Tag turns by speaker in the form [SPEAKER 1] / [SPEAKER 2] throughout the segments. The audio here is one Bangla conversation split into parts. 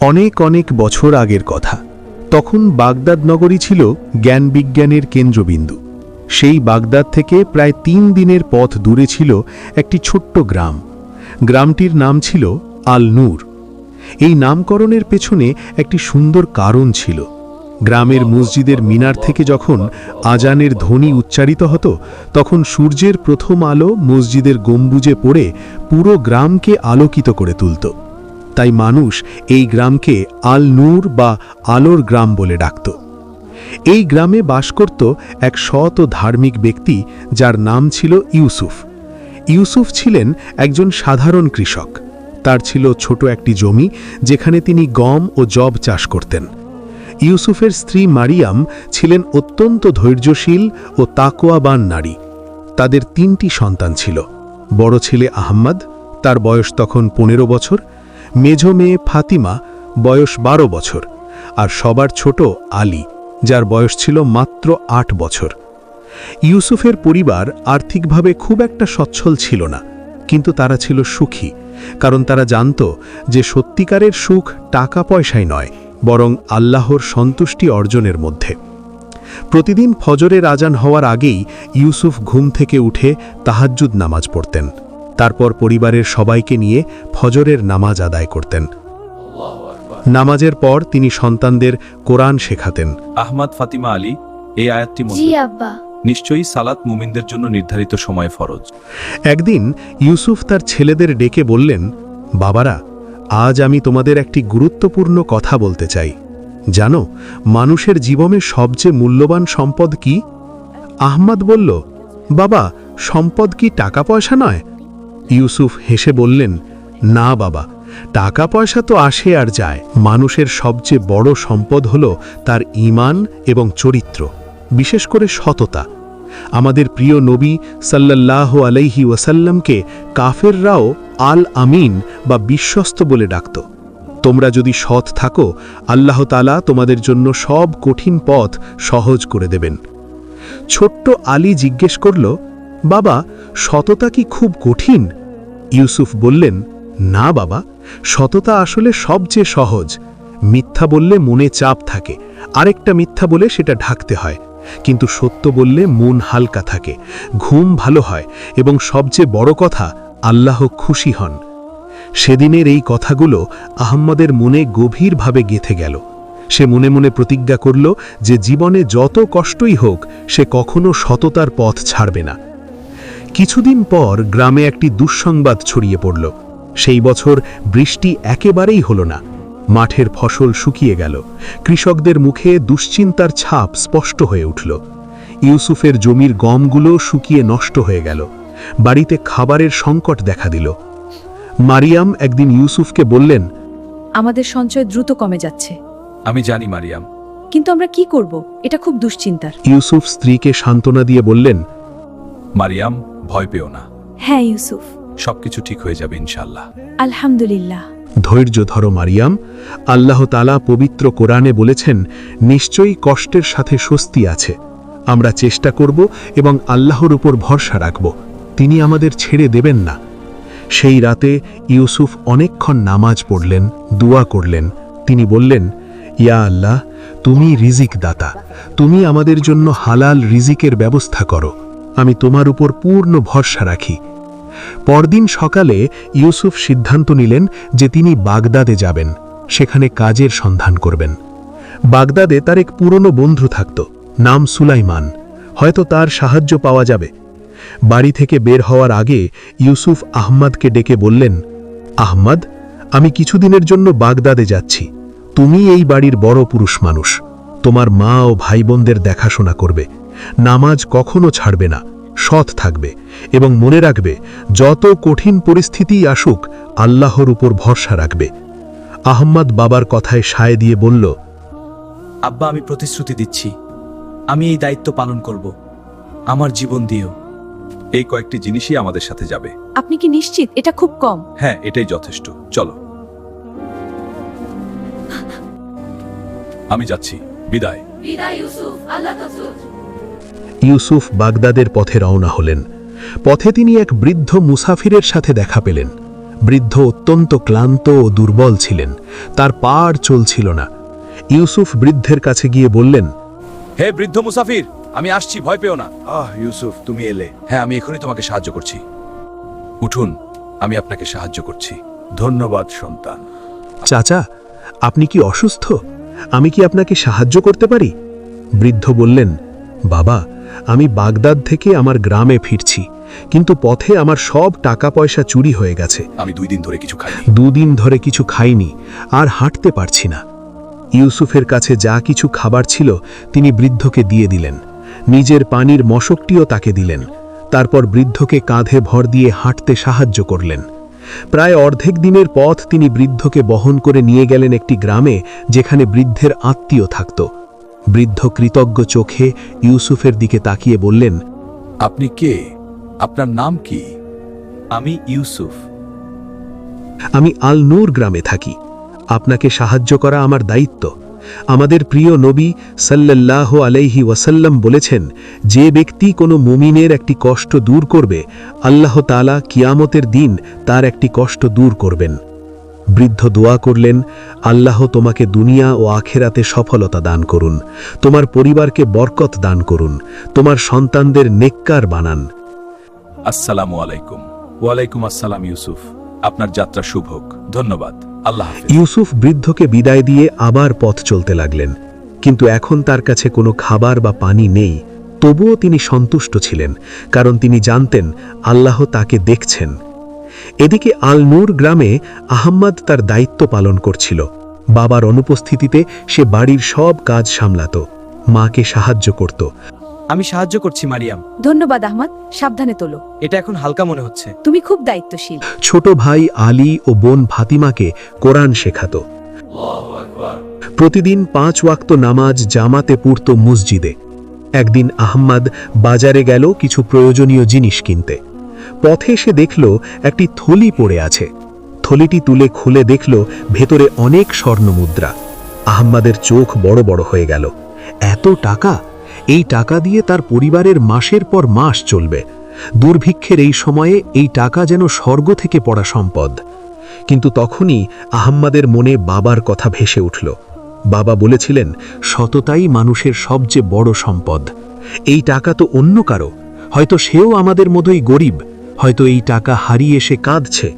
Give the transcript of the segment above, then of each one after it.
[SPEAKER 1] অনেক অনেক বছর আগের কথা। তখন বাগদাদ নগরী ছিল জ্ঞান বিজ্ঞানের কেন্দ্রবিন্দু। সেই বাগদাদ থেকে প্রায় তিন দিনের পথ দূরে ছিল একটি ছোট্ট গ্রাম। গ্রামটির নাম ছিল আল নূর এই নামকরণের পেছনে একটি সুন্দর কারণ ছিল। গ্রামের মসজিদের মিনার থেকে যখন আজানের ধ্বনি উচ্চারিত হতো, তখন সূর্যের প্রথম আলো মসজিদের গম্বুজে পড়ে পুরো গ্রামকে আলোকিত করে তুলত। তাই মানুষ এই গ্রামকে আল নূর বা আলোর গ্রাম বলে ডাকত। এই গ্রামে বাস করত এক সৎ ধার্মিক ব্যক্তি যার নাম ছিল ইউসুফ। ইউসুফ ছিলেন একজন সাধারণ কৃষক। তার ছিল ছোট একটি জমি যেখানে তিনি গম ও জব চাষ করতেন। ইউসুফের স্ত্রী মারিয়াম ছিলেন অত্যন্ত ধৈর্যশীল ও তাকোয়াবান নারী। তাদের তিনটি সন্তান ছিল। বড় ছেলে আহম্মদ, তার বয়স তখন পনেরো বছর মেঝ মেয়ে ফাতিমা, বয়স বারো বছর, আর সবার ছোট আলী, যার বয়স ছিল মাত্র আট বছর। ইউসুফের পরিবার আর্থিকভাবে খুব একটা সচ্ছল ছিল না, কিন্তু তারা ছিল সুখী, কারণ তারা জানত যে সত্যিকারের সুখ টাকা পয়সায় নয়, বরং আল্লাহর সন্তুষ্টি অর্জনের মধ্যে। প্রতিদিন ফজরের আজান হওয়ার আগেই ইউসুফ ঘুম থেকে উঠে তাহাজ্জুদ নামাজ পড়তেন। তারপর পরিবারের সবাইকে নিয়ে ফজরের নামাজ আদায় করতেন। নামাজের পর তিনি সন্তানদের কোরআন শেখাতেন।
[SPEAKER 2] আহমদ ফাতিমা আলী এই আয়াতটি মনে
[SPEAKER 3] জি আব্বা।
[SPEAKER 2] নিশ্চয়ই সালাত মুমিনদের জন্য নির্ধারিত সময় ফরজ।
[SPEAKER 1] একদিন ইউসুফ তার ছেলেদের ডেকে বললেন বাবারা আজ আমি তোমাদের একটি গুরুত্বপূর্ণ কথা বলতে চাই। জানো মানুষের জীবনে সবচেয়ে মূল্যবান সম্পদ কি? আহমদ বলল বাবা সম্পদ কি টাকা পয়সা নয় ইউসুফ হেসে বললেন, না বাবা টাকা পয়সা তো আসে আর যায়। মানুষের সবচেয়ে বড় সম্পদ হল তার ঈমান এবং চরিত্র, বিশেষ করে সততা। আমাদের প্রিয় নবী সাল্লাল্লাহ আলাইহি ওয়াসাল্লামকে কাফেররাও আল আমিন বা বিশ্বস্ত বলে ডাকত। তোমরা যদি সৎ থাকো, আল্লাহ তালা তোমাদের জন্য সব কঠিন পথ সহজ করে দেবেন। ছোট্ট আলী জিজ্ঞেস করল বাবা, সততা কি খুব কঠিন? ইউসুফ বললেন, না বাবা, সততা আসলে সবচেয়ে সহজ। মিথ্যা বললে মনে চাপ থাকে, আরেকটা মিথ্যা বলে সেটা ঢাকতে হয়। কিন্তু সত্য বললে মন হালকা থাকে, ঘুম ভালো হয় এবং সবচেয়ে বড় কথা, আল্লাহ খুশি হন। সেদিনের এই কথাগুলো আহম্মদের মনে গভীরভাবে গেথে গেল। সে মনে মনে প্রতিজ্ঞা করল যে জীবনে যত কষ্টই হোক, সে কখনো সততার পথ ছাড়বে না। কিছুদিন পর গ্রামে একটি দুঃসংবাদ ছড়িয়ে পড়ল। সেই বছর বৃষ্টি একেবারেই হল না। মাঠের ফসল শুকিয়ে গেল। কৃষকদের মুখে দুশ্চিন্তার ছাপ স্পষ্ট হয়ে উঠল। ইউসুফের জমির গমগুলো শুকিয়ে নষ্ট হয়ে গেল। বাড়িতে খাবারের সংকট দেখা দিল। মারিয়াম একদিন ইউসুফকে বললেন
[SPEAKER 4] আমাদের সঞ্চয় দ্রুত কমে যাচ্ছে।
[SPEAKER 2] আমি জানি মারিয়াম।
[SPEAKER 4] কিন্তু আমরা কি করব? এটা খুব দুশ্চিন্তার।
[SPEAKER 1] ইউসুফ স্ত্রীকে সান্ত্বনা দিয়ে বললেন
[SPEAKER 2] মারিয়াম ভয় পেও না।
[SPEAKER 4] হ্যাঁ ইউসুফ।
[SPEAKER 2] সবকিছু ঠিক হয়ে যাবে ইনশাল্লাহ
[SPEAKER 4] আলহামদুলিল্লাহ।
[SPEAKER 1] ধৈর্য ধরো মারিয়াম। আল্লাহ তালা পবিত্র কোরআনে বলেছেন নিশ্চয়ই কষ্টের সাথে স্বস্তি আছে। আমরা চেষ্টা করব এবং আল্লাহর উপর ভরসা রাখব। তিনি আমাদের ছেড়ে দেবেন না। সেই রাতে ইউসুফ অনেকক্ষণ নামাজ পড়লেন দোয়া করলেন। তিনি বললেন ইয়া আল্লাহ তুমি রিজিক দাতা তুমি আমাদের জন্য হালাল রিজিকের ব্যবস্থা করো। আমি তোমার উপর পূর্ণ ভরসা রাখি। পরদিন সকালে ইউসুফ সিদ্ধান্ত নিলেন যে তিনি বাগদাদে যাবেন, সেখানে কাজের সন্ধান করবেন। বাগদাদে তার এক পুরনো বন্ধু থাকত, নাম সুলাইমান। হয়তো তার সাহায্য পাওয়া যাবে। বাড়ি থেকে বের হওয়ার আগে ইউসুফ আহমদকে ডেকে বললেন, আহমদ, আমি কিছুদিনের জন্য বাগদাদে যাচ্ছি। তুমি এই বাড়ির বড় পুরুষ মানুষ। তোমার মা ও ভাই বোনদের দেখাশোনা করবে। নামাজ কখনো ছাড়বে না সৎ থাকবে এবং মনে রাখবে যত কঠিন পরিস্থিতিই আসুক আল্লাহর উপর ভরসা রাখবে। আহম্মদ বাবার কথায় সায় দিয়ে বলল
[SPEAKER 5] আব্বা আমি প্রতিশ্রুতি দিচ্ছি। আমি এই দায়িত্ব পালন করব। আমার জীবন দিয়েও
[SPEAKER 2] এই কয়েকটি জিনিসই আমাদের সাথে যাবে।
[SPEAKER 4] আপনি কি নিশ্চিত? এটা খুব কম।
[SPEAKER 2] হ্যাঁ এটাই যথেষ্ট। চলো। আমি যাচ্ছি। বিদায়।
[SPEAKER 1] বিদায় ইউসুফ। বাগদাদের পথে রওনা হলেন। পথে তিনি এক বৃদ্ধ মুসাফিরের সাথে দেখা পেলেন। বৃদ্ধ অত্যন্ত ক্লান্ত ও দুর্বল ছিলেন। তার পা আর চলছিল না। ইউসুফ বৃদ্ধের কাছে গিয়ে বললেন
[SPEAKER 2] হে বৃদ্ধ মুসাফির আমি আসছি ভয় পেও না। আহ ইউসুফ তুমি এলে। হ্যাঁ আমি এখনই তোমাকে সাহায্য করছি। উঠুন আমি আপনাকে সাহায্য করছি। ধন্যবাদ সন্তান।
[SPEAKER 1] চাচা আপনি কি অসুস্থ? আমি কি আপনাকে সাহায্য করতে পারি? বৃদ্ধ বললেন বাবা আমি বাগদাদ থেকে আমার গ্রামে ফিরছি কিন্তু পথে আমার সব টাকা পয়সা চুরি হয়ে গেছে।
[SPEAKER 2] আমি দুই দিন ধরে কিছু খাইনি।
[SPEAKER 1] দুদিন ধরে কিছু খাইনি আর হাঁটতে পারছি না। ইউসুফের কাছে যা কিছু খাবার ছিল তিনি বৃদ্ধকে দিয়ে দিলেন। নিজের পানির মশকটিও তাকে দিলেন। তারপর বৃদ্ধকে কাঁধে ভর দিয়ে হাঁটতে সাহায্য করলেন। প্রায় অর্ধেক দিনের পথ তিনি বৃদ্ধকে বহন করে নিয়ে গেলেন একটি গ্রামে যেখানে বৃদ্ধের আত্মীয় থাকত। বৃদ্ধ কৃতজ্ঞ চোখে ইউসুফের দিকে তাকিয়ে বললেন
[SPEAKER 2] আপনি কে? আপনার নাম কি?
[SPEAKER 5] আমি ইউসুফ।
[SPEAKER 1] আমি আল নূর গ্রামে থাকি। আপনাকে সাহায্য করা আমার দায়িত্ব। আমাদের প্রিয় নবী সাল্লাল্লাহ আলাইহি ওয়াসাল্লাম বলেছেন যে ব্যক্তি কোনো মুমিনের একটি কষ্ট দূর করবে আল্লাহ তালা কিয়ামতের দিন তার একটি কষ্ট দূর করবেন। বৃদ্ধ দোয়া করলেন আল্লাহ তোমাকে দুনিয়া ও আখেরাতে সফলতা দান করুন। তোমার পরিবারকে বরকত দান করুন। তোমার সন্তানদের নেককার বানান।
[SPEAKER 2] আসসালামু আলাইকুম। ওয়ালাইকুম আসসালাম ইউসুফ। আপনার যাত্রা শুভ হোক। ধন্যবাদ। আল্লাহ
[SPEAKER 1] ইউসুফ বৃদ্ধকে বিদায় দিয়ে আবার পথ চলতে লাগলেন। কিন্তু এখন তার কাছে কোনো খাবার বা পানি নেই। তবুও তিনি সন্তুষ্ট ছিলেন কারণ তিনি জানতেন আল্লাহ তাকে দেখছেন। এদিকে আল নূর গ্রামে আহম্মদ তার দায়িত্ব পালন করছিল। বাবার অনুপস্থিতিতে সে বাড়ির সব কাজ সামলাত। মাকে সাহায্য করত।
[SPEAKER 5] আমি সাহায্য করছি মারিয়াম।
[SPEAKER 4] ধন্যবাদ আহমদ সাবধানে তোলো।
[SPEAKER 5] এটা এখন হালকা মনে হচ্ছে।
[SPEAKER 4] তুমি খুব দায়িত্বশীল।
[SPEAKER 1] ছোট ভাই আলী ও বোন ফাতিমাকে কোরআন শেখাত। প্রতিদিন পাঁচ ওয়াক্ত নামাজ জামাতে পড়ত মসজিদে। একদিন আহম্মদ বাজারে গেল কিছু প্রয়োজনীয় জিনিস কিনতে। পথে সে দেখল একটি থলি পড়ে আছে। থলিটি তুলে খুলে দেখল ভেতরে অনেক স্বর্ণমুদ্রা আহম্মদের চোখ বড় বড় হয়ে গেল। এত টাকা? এই টাকা দিয়ে তার পরিবারের মাসের পর মাস চলবে। দুর্ভিক্ষের এই সময়ে এই টাকা যেন স্বর্গ থেকে পড়া সম্পদ। কিন্তু তখনই আহম্মদের মনে বাবার কথা ভেসে উঠল। বাবা বলেছিলেন, সততাই মানুষের সবচেয়ে বড় সম্পদ। এই টাকা তো অন্য কারও। হয়তো সেও আমাদের মতোই গরিব। হয়তো এই টাকা হারিয়ে সে কাঁদছে।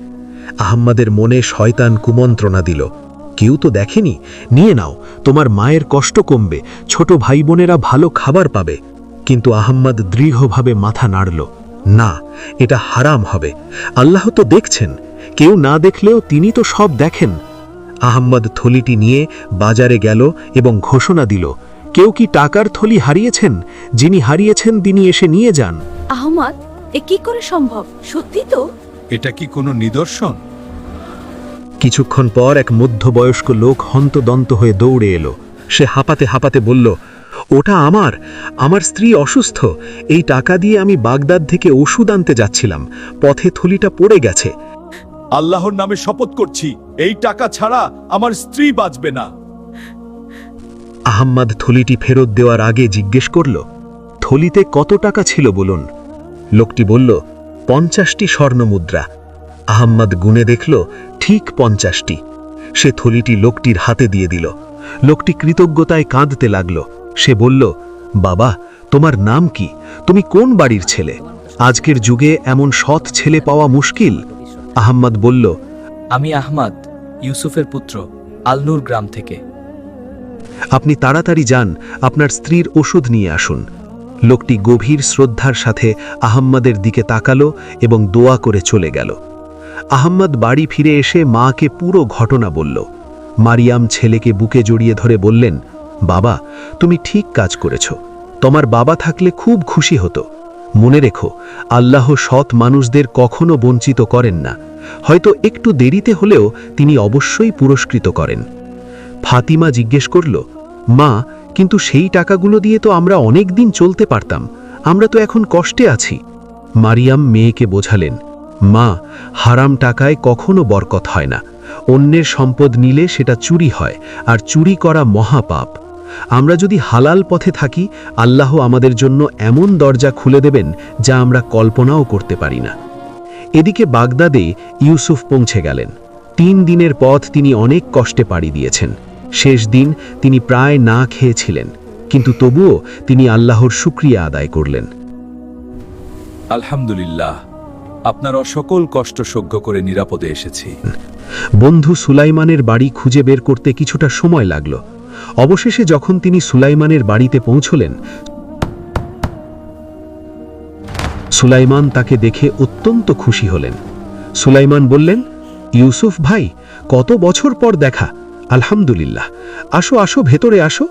[SPEAKER 1] আহম্মদের মনে শয়তান কুমন্ত্রণা দিল। কেউ তো দেখেনি। নিয়ে নাও, তোমার মায়ের কষ্ট কমবে, ছোট ভাই বোনেরা ভালো খাবার পাবে। কিন্তু আহম্মদ দৃঢ়ভাবে মাথা নাড়ল। না, এটা হারাম হবে। আল্লাহ তো দেখছেন। কেউ না দেখলেও তিনি তো সব দেখেন। আহম্মদ থলিটি নিয়ে বাজারে গেল এবং ঘোষণা দিল, কেউ কি টাকার থলি হারিয়েছেন? যিনি হারিয়েছেন তিনি এসে নিয়ে যান।
[SPEAKER 4] আহমদ এ কি করে সম্ভব? সত্যি তো?
[SPEAKER 2] এটা কি কোনো নিদর্শন?
[SPEAKER 1] কিছুক্ষণ পর এক মধ্যবয়স্ক লোক হন্তদন্ত হয়ে দৌড়ে এলো। সে হাঁপাতে হাঁপাতে বলল ওটা আমার! আমার স্ত্রী অসুস্থ। এই টাকা দিয়ে আমি বাগদাদ থেকে ওষুধ আনতে যাচ্ছিলাম। পথে থলিটা পড়ে গেছে।
[SPEAKER 2] আল্লাহর নামে শপথ করছি এই টাকা ছাড়া আমার স্ত্রী বাঁচবে না।
[SPEAKER 1] আহম্মদ থলিটি ফেরত দেওয়ার আগে জিজ্ঞেস করল থলিতে কত টাকা ছিল বলুন? লোকটি বলল পঞ্চাশটি স্বর্ণমুদ্রা। আহম্মদ গুনে দেখল ঠিক পঞ্চাশটি। সে থলিটি লোকটির হাতে দিয়ে দিল। লোকটি কৃতজ্ঞতায় কাঁদতে লাগল। সে বলল বাবা তোমার নাম কি? তুমি কোন বাড়ির ছেলে? আজকের যুগে এমন সৎ ছেলে পাওয়া মুশকিল? আহম্মদ বলল
[SPEAKER 5] আমি আহমাদ ইউসুফের পুত্র আলনুর গ্রাম থেকে।
[SPEAKER 1] আপনি তাড়াতাড়ি যান আপনার স্ত্রীর ওষুধ নিয়ে আসুন। লোকটি গভীর শ্রদ্ধার সাথে আহম্মদের দিকে তাকালো এবং দোয়া করে চলে গেল। আহম্মদ বাড়ি ফিরে এসে মাকে পুরো ঘটনা বলল। মারিয়াম ছেলেকে বুকে জড়িয়ে ধরে বললেন, বাবা, তুমি ঠিক কাজ করেছ। তোমার বাবা থাকলে খুব খুশি হতো। মনে রেখো, আল্লাহ সৎ মানুষদের কখনো বঞ্চিত করেন না। হয়তো একটু দেরিতে হলেও তিনি অবশ্যই পুরস্কৃত করেন। ফাতিমা জিজ্ঞেস করল, মা কিন্তু সেই টাকাগুলো দিয়ে তো আমরা অনেক দিন চলতে পারতাম। আমরা তো এখন কষ্টে আছি। মারিয়াম মেয়েকে বোঝালেন, মা, হারাম টাকায় কখনো বরকত হয় না। অন্যের সম্পদ নিলে সেটা চুরি হয়, আর চুরি করা মহাপাপ। আমরা যদি হালাল পথে থাকি, আল্লাহ আমাদের জন্য এমন দরজা খুলে দেবেন যা আমরা কল্পনাও করতে পারি না।
[SPEAKER 3] এদিকে বাগদাদে ইউসুফ পৌঁছে গেলেন। তিন দিনের পথ তিনি অনেক কষ্টে পাড়ি দিয়েছেন। শেষ দিন তিনি প্রায় না খেয়েছিলেন কিন্তু তবুও তিনি আল্লাহর শুক্রিয়া আদায় করলেন।
[SPEAKER 2] আলহামদুলিল্লাহ আপনার সকল কষ্ট সহ্য করে নিরাপদে এসেছি।
[SPEAKER 3] বন্ধু সুলাইমানের বাড়ি খুঁজে বের করতে কিছুটা সময় লাগল। অবশেষে যখন তিনি সুলাইমানের বাড়িতে পৌঁছলেন সুলাইমান তাকে দেখে অত্যন্ত খুশি হলেন। সুলাইমান বললেন ইউসুফ ভাই কত বছর পর দেখা? আলহামদুলিল্লাহ। আসো আসো, ভেতরে আসো।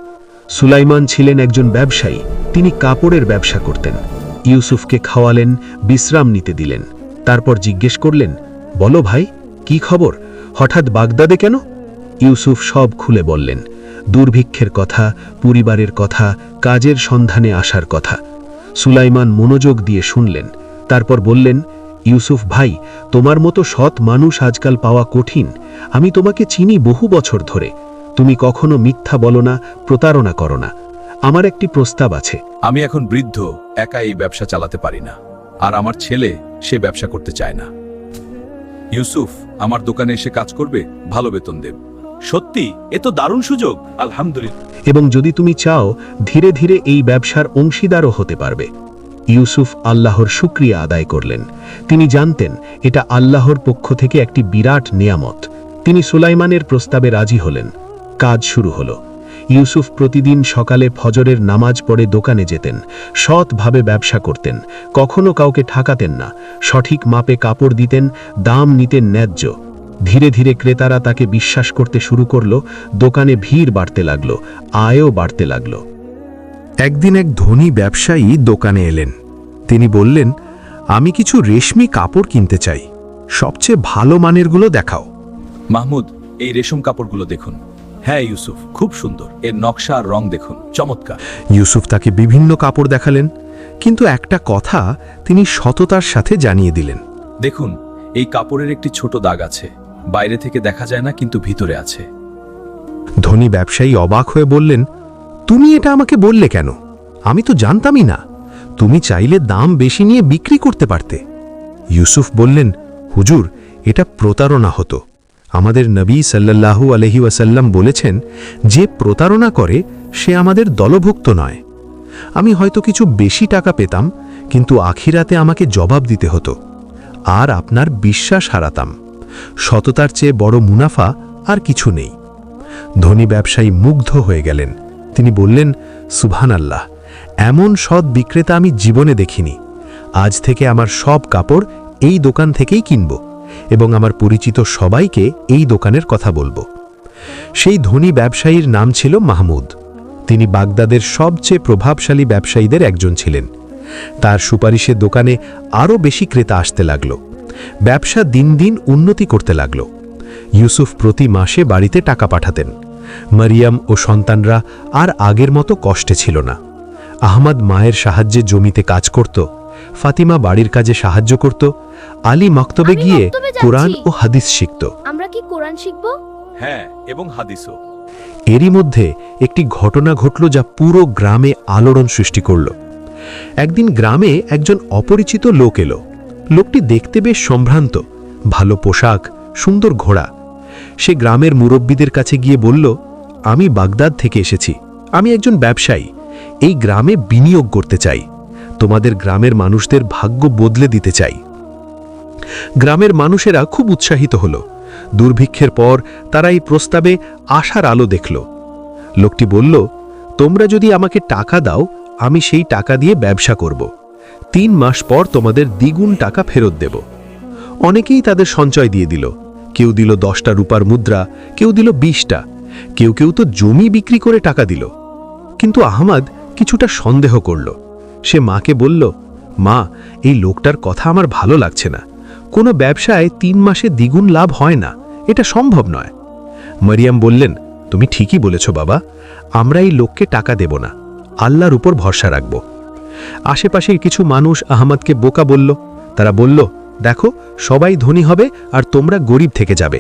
[SPEAKER 3] সুলাইমান ছিলেন একজন ব্যবসায়ী। তিনি কাপড়ের ব্যবসা করতেন। ইউসুফকে খাওয়ালেন, বিশ্রাম নিতে দিলেন। তারপর জিজ্ঞেস করলেন, বলো ভাই, কি খবর? হঠাৎ বাগদাদে কেন? ইউসুফ সব খুলে বললেন, দুর্ভিক্ষের কথা, পরিবারের কথা, কাজের সন্ধানে আসার কথা। সুলাইমান মনোযোগ দিয়ে শুনলেন। তারপর বললেন ইউসুফ ভাই তোমার মতো সৎ মানুষ আজকাল পাওয়া কঠিন। আমি তোমাকে চিনি বহু বছর ধরে। তুমি কখনো মিথ্যা বলো না প্রতারণা করো না। আমার একটি প্রস্তাব আছে।
[SPEAKER 2] আমি এখন বৃদ্ধ একা এই ব্যবসা চালাতে পারি না। আর আমার ছেলে সে ব্যবসা করতে চায় না। ইউসুফ আমার দোকানে এসে কাজ করবে ভালো বেতন দেব।
[SPEAKER 5] সত্যি এ তো দারুণ সুযোগ। আলহামদুলিল্লাহ।
[SPEAKER 3] এবং যদি তুমি চাও ধীরে ধীরে এই ব্যবসার অংশীদারও হতে পারবে। ইউসুফ আল্লাহর শুক্রিয়া আদায় করলেন। তিনি জানতেন, এটা আল্লাহর পক্ষ থেকে একটি বিরাট নিয়ামত। তিনি সুলাইমানের প্রস্তাবে রাজি হলেন। কাজ শুরু হলো। ইউসুফ প্রতিদিন সকালে ফজরের নামাজ পড়ে দোকানে যেতেন, সৎভাবে ব্যবসা করতেন, কখনো কাউকে ঠাকাতেন না, সঠিক মাপে কাপড় দিতেন, দাম নিতেন ন্যায্য। ধীরে ধীরে ক্রেতারা তাকে বিশ্বাস করতে শুরু করল, দোকানে ভিড় বাড়তে লাগল, আয়ও বাড়তে লাগল।
[SPEAKER 1] একদিন এক ধনী ব্যবসায়ী দোকানে এলেন। তিনি বললেন আমি কিছু রেশমি কাপড় কিনতে চাই। সবচেয়ে ভালো মানেরগুলো দেখাও।
[SPEAKER 2] মাহমুদ এই রেশম কাপড়গুলো দেখুন। হ্যাঁ ইউসুফ খুব সুন্দর। এর নকশা আর রং দেখুন চমৎকার।
[SPEAKER 1] ইউসুফ তাকে বিভিন্ন কাপড় দেখালেন কিন্তু একটা কথা তিনি সততার সাথে জানিয়ে দিলেন।
[SPEAKER 2] দেখুন এই কাপড়ের একটি ছোট দাগ আছে। বাইরে থেকে দেখা যায় না কিন্তু ভিতরে আছে।
[SPEAKER 1] ধনী ব্যবসায়ী অবাক হয়ে বললেন তুমি এটা আমাকে বললে কেন? আমি তো জানতামই না। তুমি চাইলে দাম বেশি নিয়ে বিক্রি করতে পারতে। ইউসুফ বললেন, হুজুর, এটা প্রতারণা হতো। আমাদের নবী সাল্লাল্লাহু আলহি ওয়াসাল্লাম বলেছেন, যে প্রতারণা করে, সে আমাদের দলভুক্ত নয়। আমি হয়তো কিছু বেশি টাকা পেতাম, কিন্তু আখিরাতে আমাকে জবাব দিতে হতো। আর আপনার বিশ্বাস হারাতাম। সততার চেয়ে বড় মুনাফা আর কিছু নেই। ধনী ব্যবসায়ী মুগ্ধ হয়ে গেলেন। তিনি বললেন সুবহান আল্লাহ এমন সৎ বিক্রেতা আমি জীবনে দেখিনি। আজ থেকে আমার সব কাপড় এই দোকান থেকেই কিনব এবং আমার পরিচিত সবাইকে এই দোকানের কথা বলব। সেই ধনী ব্যবসায়ীর নাম ছিল মাহমুদ। তিনি বাগদাদের সবচেয়ে প্রভাবশালী ব্যবসায়ীদের একজন ছিলেন। তার সুপারিশে দোকানে আরও বেশি ক্রেতা আসতে লাগল। ব্যবসা দিন দিন উন্নতি করতে লাগল। ইউসুফ প্রতি মাসে বাড়িতে টাকা পাঠাতেন। মারিয়াম ও সন্তানরা আর আগের মতো কষ্টে ছিল না। আহমদ মায়ের সাহায্যে জমিতে কাজ করত ফাতিমা বাড়ির কাজে সাহায্য করত আলী মক্তবে গিয়ে কোরআন ও হাদিস শিখত।
[SPEAKER 6] আমরা কি কোরআন শিখব?
[SPEAKER 2] হ্যাঁ এবং হাদিসও।
[SPEAKER 1] এরই মধ্যে একটি ঘটনা ঘটল যা পুরো গ্রামে আলোড়ন সৃষ্টি করল। একদিন গ্রামে একজন অপরিচিত লোক এলো। লোকটি দেখতে বেশ সম্ভ্রান্ত ভালো পোশাক সুন্দর ঘোড়া সে গ্রামের মুরব্বীদের কাছে গিয়ে বলল, আমি বাগদাদ থেকে এসেছি। আমি একজন ব্যবসায়ী। এই গ্রামে বিনিয়োগ করতে চাই। তোমাদের গ্রামের মানুষদের ভাগ্য বদলে দিতে চাই। গ্রামের মানুষেরা খুব উৎসাহিত হল। দুর্ভিক্ষের পর তারা এই প্রস্তাবে আশার আলো দেখল। লোকটি বলল, তোমরা যদি আমাকে টাকা দাও, আমি সেই টাকা দিয়ে ব্যবসা করব। তিন মাস পর তোমাদের দ্বিগুণ টাকা ফেরত দেব। অনেকেই তাদের সঞ্চয় দিয়ে দিল। কেউ দিল দশটা রূপার মুদ্রা, কেউ দিল বিশটা। কেউ কেউ তো জমি বিক্রি করে টাকা দিল। কিন্তু আহমাদ কিছুটা সন্দেহ করল। সে মাকে বলল, মা, এই লোকটার কথা আমার ভালো লাগছে না। কোনো ব্যবসায় তিন মাসে দ্বিগুণ লাভ হয় না। এটা সম্ভব নয়। মারিয়াম বললেন, তুমি ঠিকই বলেছ বাবা। আমরা এই লোককে টাকা দেব না। আল্লাহর উপর ভরসা রাখব। আশেপাশের কিছু মানুষ আহমদকে বোকা বলল। তারা বলল দেখো সবাই ধনী হবে আর তোমরা গরিব থেকে যাবে।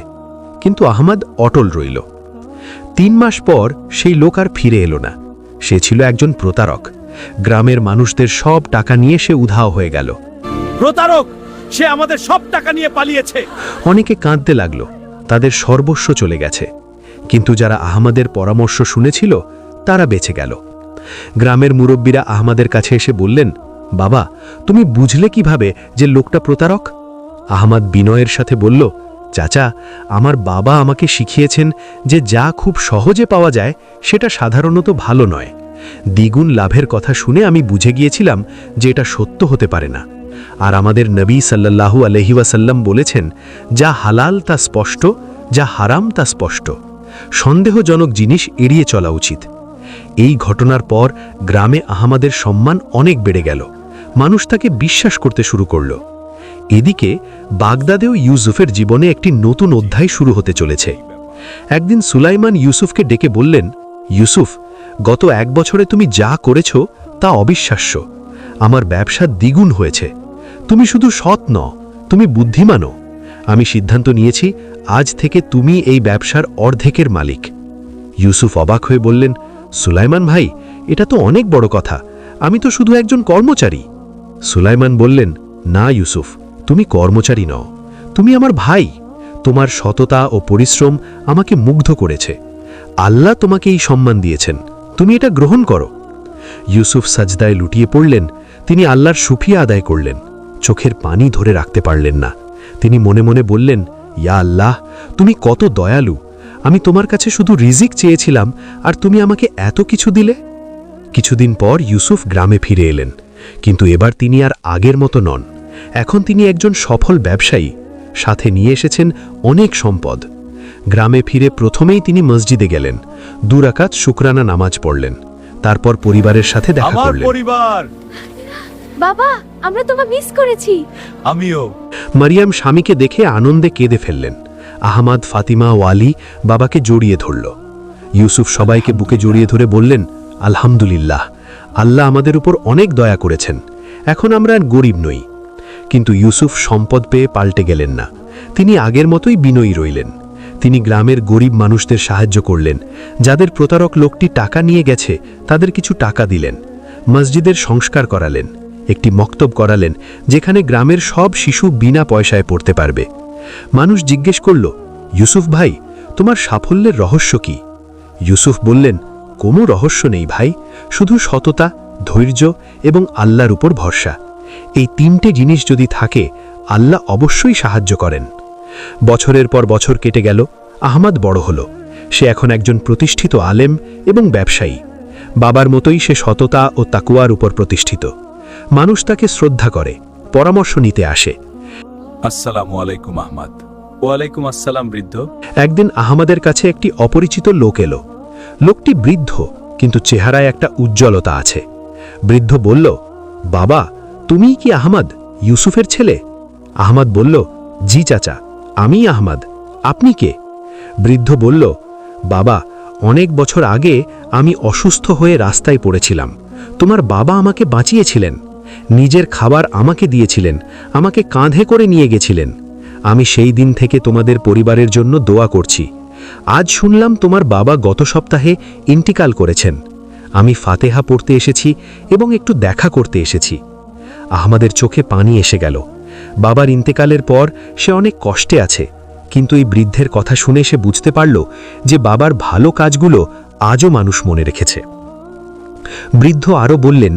[SPEAKER 1] কিন্তু আহমদ অটল রইল। তিন মাস পর সেই লোক আর ফিরে এলো না। সে ছিল একজন প্রতারক। গ্রামের মানুষদের সব টাকা নিয়ে সে উধাও হয়ে গেল।
[SPEAKER 5] প্রতারক
[SPEAKER 2] সে আমাদের সব টাকা নিয়ে পালিয়েছে।
[SPEAKER 1] অনেকে কাঁদতে লাগল। তাদের সর্বস্ব চলে গেছে। কিন্তু যারা আহমদের পরামর্শ শুনেছিল তারা বেঁচে গেল। গ্রামের মুরব্বীরা আহমদের কাছে এসে বললেন বাবা, তুমি বুঝলে কীভাবে যে লোকটা প্রতারক? আহমদ বিনয়ের সাথে বলল, চাচা, আমার বাবা আমাকে শিখিয়েছেন যে যা খুব সহজে পাওয়া যায় সেটা সাধারণত ভালো নয়। দ্বিগুণ লাভের কথা শুনে আমি বুঝে গিয়েছিলাম যে এটা সত্য হতে পারে না। আর আমাদের নবী সাল্লাল্লাহু আলহি ওয়াসাল্লাম বলেছেন, যা হালাল তা স্পষ্ট, যা হারাম তা স্পষ্ট। সন্দেহজনক জিনিস এড়িয়ে চলা উচিত। এই ঘটনার পর গ্রামে আহমাদের সম্মান অনেক বেড়ে গেল। মানুষ তাকে বিশ্বাস করতে শুরু করল। এদিকে বাগদাদেও ইউসুফের জীবনে একটি নতুন অধ্যায় শুরু হতে চলেছে। একদিন সুলাইমান ইউসুফকে ডেকে বললেন, ইউসুফ, গত এক বছরে তুমি যা করেছ তা অবিশ্বাস্য। আমার ব্যবসা দ্বিগুণ হয়েছে। তুমি শুধু সৎ ন তুমি বুদ্ধিমানও। আমি সিদ্ধান্ত নিয়েছি, আজ থেকে তুমি এই ব্যবসার অর্ধেকের মালিক। ইউসুফ অবাক হয়ে বললেন, সুলাইমান ভাই, এটা তো অনেক বড় কথা। আমি তো শুধু একজন কর্মচারী। সুলাইমান বললেন, না, ইউসুফ, তুমি কর্মচারী নও। তুমি আমার ভাই। তোমার সততা ও পরিশ্রম আমাকে মুগ্ধ করেছে। আল্লাহ তোমাকে এই সম্মান দিয়েছেন। তুমি এটা গ্রহণ করো। ইউসুফ সাজদায় লুটিয়ে পড়লেন। তিনি আল্লাহর সুফিয়া আদায় করলেন। চোখের পানি ধরে রাখতে পারলেন না। তিনি মনে মনে বললেন, ইয়া আল্লাহ, তুমি কত দয়ালু। আমি তোমার কাছে শুধু রিজিক চেয়েছিলাম, আর তুমি আমাকে এত কিছু দিলে? কিছুদিন পর ইউসুফ গ্রামে ফিরে এলেন। কিন্তু এবার তিনি আর আগের মতো নন। এখন তিনি একজন সফল ব্যবসায়ী। সাথে নিয়ে এসেছেন অনেক সম্পদ। গ্রামে ফিরে প্রথমেই তিনি মসজিদে গেলেন। দুরাকাত শুকরানা নামাজ পড়লেন। তারপর পরিবারের সাথে দেখা করলেন।
[SPEAKER 2] পরিবার!
[SPEAKER 4] বাবা আমরা তোমায় মিস করেছি।
[SPEAKER 2] আমিও।
[SPEAKER 1] মারিয়াম স্বামীকে দেখে আনন্দে কেঁদে ফেললেন। আহমাদ ফাতিমা ও আলী বাবাকে জড়িয়ে ধরল। ইউসুফ সবাইকে বুকে জড়িয়ে ধরে বললেন আলহামদুলিল্লাহ। আল্লাহ আমাদের উপর অনেক দয়া করেছেন। এখন আমরা আর গরিব নই। কিন্তু ইউসুফ সম্পদ পেয়ে পাল্টে গেলেন না। তিনি আগের মতোই বিনয়ী রইলেন। তিনি গ্রামের গরিব মানুষদের সাহায্য করলেন। যাদের প্রতারক লোকটি টাকা নিয়ে গেছে, তাদের কিছু টাকা দিলেন। মসজিদের সংস্কার করালেন। একটি মক্তব করালেন, যেখানে গ্রামের সব শিশু বিনা পয়সায় পড়তে পারবে। মানুষ জিজ্ঞেস করল, ইউসুফ ভাই, তোমার সাফল্যের রহস্য কি? ইউসুফ বললেন কোনো রহস্য নেই ভাই শুধু সততা ধৈর্য এবং আল্লাহর উপর ভরসা। এই তিনটে জিনিস যদি থাকে আল্লাহ অবশ্যই সাহায্য করেন। বছরের পর বছর কেটে গেল আহমদ বড় হল। সে এখন একজন প্রতিষ্ঠিত আলেম এবং ব্যবসায়ী। বাবার মতোই সে সততা ও তাকুয়ার উপর প্রতিষ্ঠিত। মানুষ তাকে শ্রদ্ধা করে পরামর্শ নিতে আসে।
[SPEAKER 2] আসসালামু আলাইকুম আহমদ। ওয়ালাইকুম আসসালাম বৃদ্ধ।
[SPEAKER 1] একদিন আহমদের কাছে একটি অপরিচিত লোক এলো। লোকটি বৃদ্ধ, কিন্তু চেহারায় একটা উজ্জ্বলতা আছে। বৃদ্ধ বলল, বাবা তুমি কি আহমদ, ইউসুফের ছেলে? আহমদ বলল, জি চাচা আমি আহমদ, আপনি কে? বৃদ্ধ বলল, বাবা, অনেক বছর আগে আমি অসুস্থ হয়ে রাস্তায় পড়েছিলাম। তোমার বাবা আমাকে বাঁচিয়েছিলেন, নিজের খাবার আমাকে দিয়েছিলেন, আমাকে কাঁধে করে নিয়ে গেছিলেন। আমি সেই দিন থেকে তোমাদের পরিবারের জন্য দোয়া করছি। আজ শুনলাম তোমার বাবা গত সপ্তাহে ইন্টিকাল করেছেন। আমি ফাতেহা পড়তে এসেছি এবং একটু দেখা করতে এসেছি। আহমাদের চোখে পানি এসে গেল। বাবার ইন্তেকালের পর সে অনেক কষ্টে আছে, কিন্তু এই বৃদ্ধের কথা শুনে সে বুঝতে পারল যে বাবার ভালো কাজগুলো আজও মানুষ মনে রেখেছে। বৃদ্ধ আরও বললেন,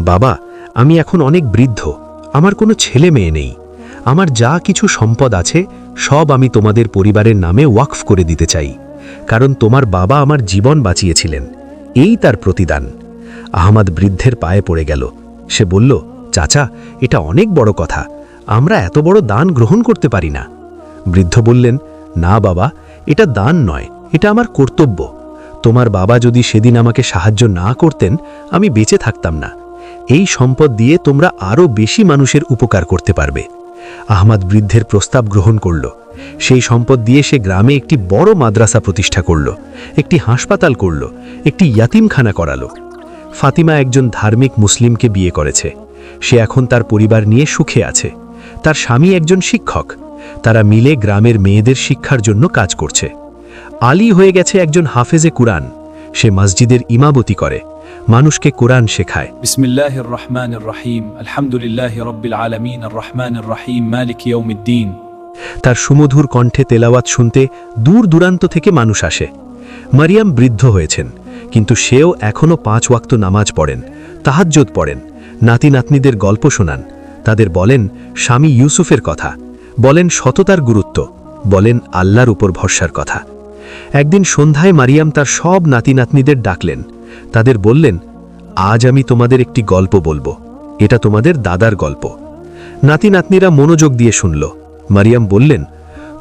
[SPEAKER 1] বাবা, আমি এখন অনেক বৃদ্ধ। আমার কোনো ছেলে মেয়ে নেই। আমার যা কিছু সম্পদ আছে সব আমি তোমাদের পরিবারের নামে ওয়াকফ করে দিতে চাই, কারণ তোমার বাবা আমার জীবন বাঁচিয়েছিলেন। এই তার প্রতিদান। আহমদ বৃদ্ধের পায়ে পড়ে গেল। সে বলল, চাচা, এটা অনেক বড় কথা। আমরা এত বড় দান গ্রহণ করতে পারি না। বৃদ্ধ বললেন, না বাবা, এটা দান নয়, এটা আমার কর্তব্য। তোমার বাবা যদি সেদিন আমাকে সাহায্য না করতেন, আমি বেঁচে থাকতাম না। এই সম্পদ দিয়ে তোমরা আরও বেশি মানুষের উপকার করতে পারবে। আহমদ বৃদ্ধের প্রস্তাব গ্রহণ করল। সেই সম্পদ দিয়ে সে গ্রামে একটি বড় মাদ্রাসা প্রতিষ্ঠা করল, একটি হাসপাতাল করল, একটি ইয়াতিমখানা করালো। ফাতিমা একজন ধার্মিক মুসলিমকে বিয়ে করেছে। সে এখন তার পরিবার নিয়ে সুখে আছে। তার স্বামী একজন শিক্ষক। তারা মিলে গ্রামের মেয়েদের শিক্ষার জন্য কাজ করছে। আলী হয়ে গেছে একজন হাফেজে কুরআন। সে মসজিদের ইমামতি করে।
[SPEAKER 3] মানুষকে কোরআন শেখায়।
[SPEAKER 5] রহমান আলমিন রহমান
[SPEAKER 3] তার সুমধুর কণ্ঠে তেলাওয়াত শুনতে দূর দূরান্ত থেকে মানুষ আসে। মারিয়াম বৃদ্ধ হয়েছেন কিন্তু সেও এখনও পাঁচ ওয়াক্ত নামাজ পড়েন তাহাজ্যোত পড়েন নাতি নাতনিদের গল্প শোনান তাদের বলেন স্বামী ইউসুফের কথা বলেন সততার গুরুত্ব বলেন আল্লাহর উপর ভরসার কথা। একদিন সন্ধ্যায় মারিয়াম তার সব নাতি নাতনিদের ডাকলেন তাদের বললেন, আজ আমি তোমাদের একটি গল্প বলব। এটা তোমাদের দাদার গল্প। নাতি নাতনিরা মনোযোগ দিয়ে শুনল। মারিয়াম বললেন,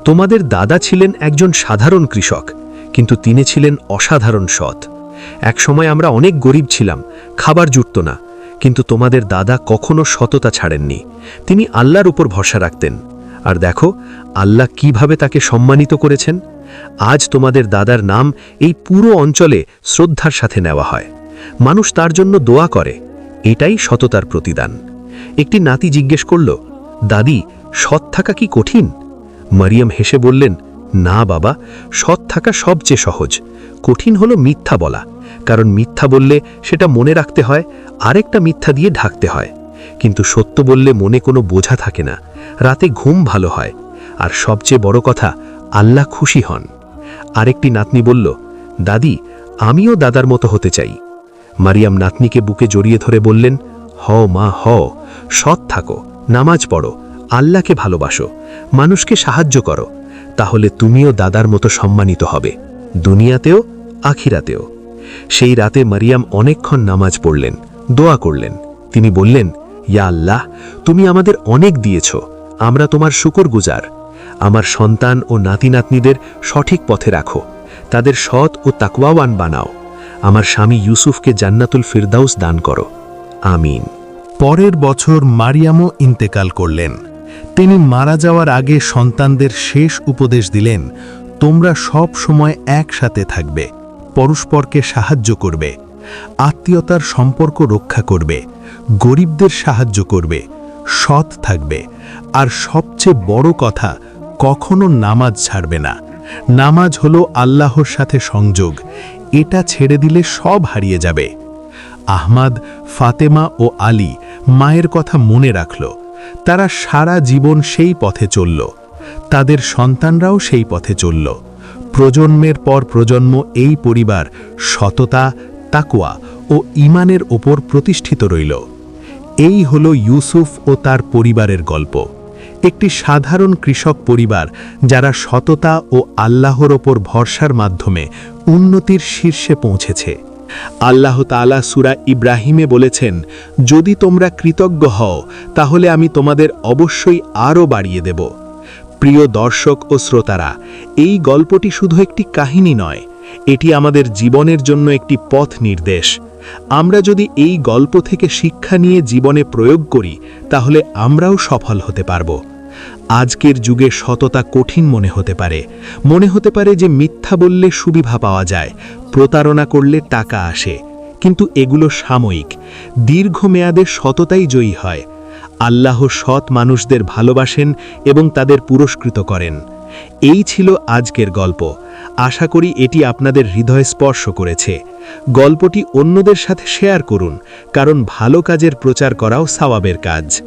[SPEAKER 3] তোমাদের দাদা ছিলেন একজন সাধারণ কৃষক, কিন্তু তিনি ছিলেন অসাধারণ সৎ। একসময় আমরা অনেক গরিব ছিলাম, খাবার জুটত না, কিন্তু তোমাদের দাদা কখনো সততা ছাড়েননি। তিনি আল্লাহর উপর ভরসা রাখতেন। আর দেখো, আল্লাহ কীভাবে তাকে সম্মানিত করেছেন। আজ তোমাদের দাদার নাম এই পুরো অঞ্চলে শ্রদ্ধার সাথে নেওয়া হয়। মানুষ তার জন্য দোয়া করে। এটাই সততার প্রতিদান। একটি নাতি জিজ্ঞেস করল, দাদি, সৎ থাকা কি কঠিন? মারিয়াম হেসে বললেন, না বাবা, সৎ থাকা সবচেয়ে সহজ। কঠিন হলো মিথ্যা বলা। কারণ মিথ্যা বললে সেটা মনে রাখতে হয়, আরেকটা মিথ্যা দিয়ে ঢাকতে হয়। কিন্তু সত্য বললে মনে কোনো বোঝা থাকে না। রাতে ঘুম ভালো হয়। আর সবচেয়ে বড় কথা আল্লাহ খুশি হন। আরেকটি নাতনি বলল, দাদি, আমিও দাদার মতো হতে চাই। মারিয়াম নাতনিকে বুকে জড়িয়ে ধরে বললেন, হ মা, হ, সৎ থাকো, নামাজ পড়ো, আল্লাহকে ভালোবাসো, মানুষকে সাহায্য করো, তাহলে তুমিও দাদার মতো সম্মানিত হবে, দুনিয়াতেও, আখিরাতেও। সেই রাতে মারিয়াম অনেকক্ষণ নামাজ পড়লেন, দোয়া করলেন। তিনি বললেন, ইয়া আল্লাহ, তুমি আমাদের অনেক দিয়েছ, আমরা তোমার শুকর গুজার আমার সন্তান ও নাতি নাতনিদের সঠিক পথে রাখো। তাদের সৎ ও তাকওয়াওয়ান বানাও। আমার স্বামী ইউসুফকে জান্নাতুল ফিরদাউস দান করো। আমিন।
[SPEAKER 1] পরের বছর মারিয়ামও ইন্তেকাল করলেন। তিনি মারা যাওয়ার আগে সন্তানদের শেষ উপদেশ দিলেন, তোমরা সব সময় একসাথে থাকবে। পরস্পরকে সাহায্য করবে। আত্মীয়তার সম্পর্ক রক্ষা করবে। গরিবদের সাহায্য করবে। সৎ থাকবে। আর সবচেয়ে বড় কথা কখনো নামাজ ছাড়বে না। নামাজ হলো আল্লাহর সাথে সংযোগ। এটা ছেড়ে দিলে সব হারিয়ে যাবে। আহমাদ, ফাতেমা ও আলী মায়ের কথা মনে রাখল। তারা সারা জীবন সেই পথে চলল। তাদের সন্তানরাও সেই পথে চলল। প্রজন্মের পর প্রজন্ম এই পরিবার সততা তাকুয়া ও ইমানের ওপর প্রতিষ্ঠিত রইল। এই হল ইউসুফ ও তার পরিবারের গল্প। একটি সাধারণ কৃষক পরিবার যারা সততা ও আল্লাহর ওপর ভরসার মাধ্যমে উন্নতির শীর্ষে পৌঁছেছে। আল্লাহ তাআলা সুরা ইব্রাহিমে বলেছেন, যদি তোমরা কৃতজ্ঞ হও, তাহলে আমি তোমাদের অবশ্যই আরও বাড়িয়ে দেব। প্রিয় দর্শক ও শ্রোতারা, এই গল্পটি শুধু একটি কাহিনী নয়, এটি আমাদের জীবনের জন্য একটি পথ নির্দেশ। আমরা যদি এই গল্প থেকে শিক্ষা নিয়ে জীবনে প্রয়োগ করি, তাহলে আমরাও সফল হতে পারব। আজকের যুগে সততা কঠিন মনে হতে পারে। মনে হতে পারে যে মিথ্যা বললে সুবিধা পাওয়া যায়, প্রতারণা করলে টাকা আসে। কিন্তু এগুলো সাময়িক। দীর্ঘমেয়াদে সততাই জয়ী হয়। আল্লাহ সৎ মানুষদের ভালোবাসেন এবং তাদের পুরস্কৃত করেন। এই ছিল আজকের গল্প। আশা করি এটি আপনাদের হৃদয় স্পর্শ করেছে। গল্পটি অন্যদের সাথে শেয়ার করুন, কারণ ভালো কাজের প্রচার করাও সওয়াবের কাজ।